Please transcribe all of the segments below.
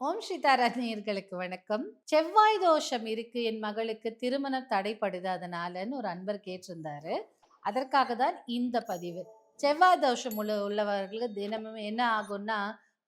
ஓம் சீதாராணியர்களுக்கு வணக்கம். செவ்வாய் தோஷம் இருக்கு என் மகளுக்கு திருமணம் தடைப்படுது அதனாலன்னு ஒரு அன்பர் கேட்டிருந்தாரு. அதற்காக தான் இந்த பதிவு. செவ்வாய் தோஷம் உள்ள உள்ளவர்களுக்கு தினமும் என்ன ஆகும்னா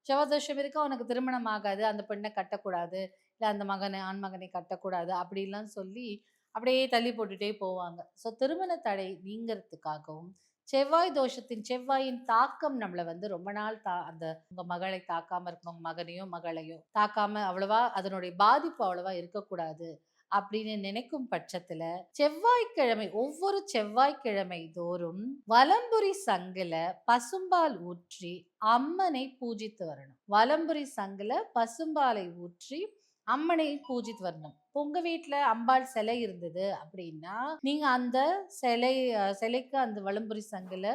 செவ்வாய் தோஷம் இருக்கு உனக்கு திருமணம் ஆகாது அந்த பெண்ணை கட்டக்கூடாது இல்லை அந்த மகனை ஆண் மகனை கட்டக்கூடாது அப்படிலாம் சொல்லி அப்படியே தள்ளி போட்டுட்டே போவாங்க. ஸோ திருமண தடை நீங்கிறதுக்காகவும் செவ்வாய் தோஷத்தின் செவ்வாயின் தாக்கம் நம்மளை வந்து ரொம்ப நாள் தா அந்த உங்க மகளை தாக்காம இருக்கணும் உங்க மகனையோ மகளையோ தாக்காம அவ்வளவா அதனுடைய பாதிப்பு அவ்வளவா இருக்கக்கூடாது அப்படின்னு நினைக்கும் பட்சத்துல செவ்வாய்க்கிழமை ஒவ்வொரு செவ்வாய்க்கிழமை தோறும் வலம்புரி சங்குல பசும்பால் ஊற்றி அம்மனை பூஜித்து வரணும். வலம்புரி சங்குல பசும்பாலை ஊற்றி அம்மனை பூஜித்து வரணும். இப்போ உங்க வீட்டுல அம்பாள் சிலை இருந்தது அப்படின்னா நீங்க அந்த சிலை சிலைக்கு அந்த வலம்புரி சங்கில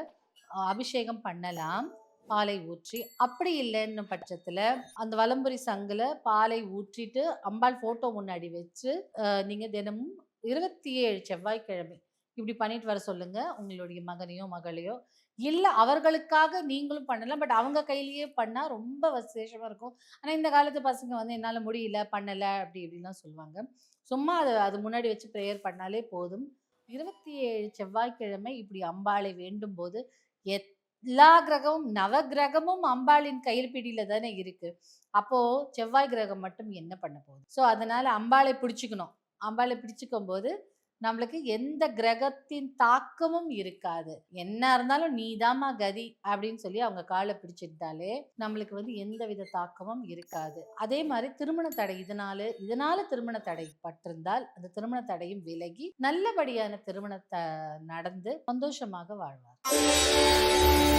அபிஷேகம் பண்ணலாம். பாலை ஊற்றி அப்படி இல்லைன்னு பட்சத்தில் அந்த வலம்புரி சங்கில் பாலை ஊற்றிட்டு அம்பாள் ஃபோட்டோ முன்னாடி வச்சு நீங்கள் தினமும் இருபத்தி ஏழு செவ்வாய்க்கிழமை இப்படி பண்ணிட்டு வர சொல்லுங்க. உங்களுடைய மகனையோ மகளையோ. இல்லை அவர்களுக்காக நீங்களும் பண்ணலாம். பட் அவங்க கையிலேயே பண்ணால் ரொம்ப விசேஷமாக இருக்கும். ஆனால் இந்த காலத்து பசங்க வந்து என்னால் முடியல பண்ணலை அப்படி இப்படிலாம் சொல்லுவாங்க. சும்மா அதை அது முன்னாடி வச்சு ப்ரேயர் பண்ணாலே போதும். இருபத்தி ஏழு செவ்வாய்க்கிழமை இப்படி அம்பாளை வேண்டும் போது எல்லா கிரகமும் நவ கிரகமும் அம்பாளின் கையில் பிடியில தானே இருக்கு. அப்போ செவ்வாய் கிரகம் மட்டும் என்ன பண்ண போகுது? ஸோ அதனால அம்பாளை பிடிச்சிக்கணும். அம்பாளை பிடிச்சிக்கும் போது நம்மளுக்கு எந்த கிரகத்தின் தாக்கமும் இருக்காது. என்ன இருந்தாலும் நீதாம்மா கதி அப்படின்னு சொல்லி அவங்க காலை பிடிச்சிட்டாலே நம்மளுக்கு வந்து எந்த வித தாக்கமும் இருக்காது. அதே மாதிரி திருமண தடை இதனால இதனால திருமண தடை பட்டிருந்தால் அந்த திருமண தடையும் விலகி நல்லபடியான திருமணத்தை நடந்து சந்தோஷமாக வாழ்வார்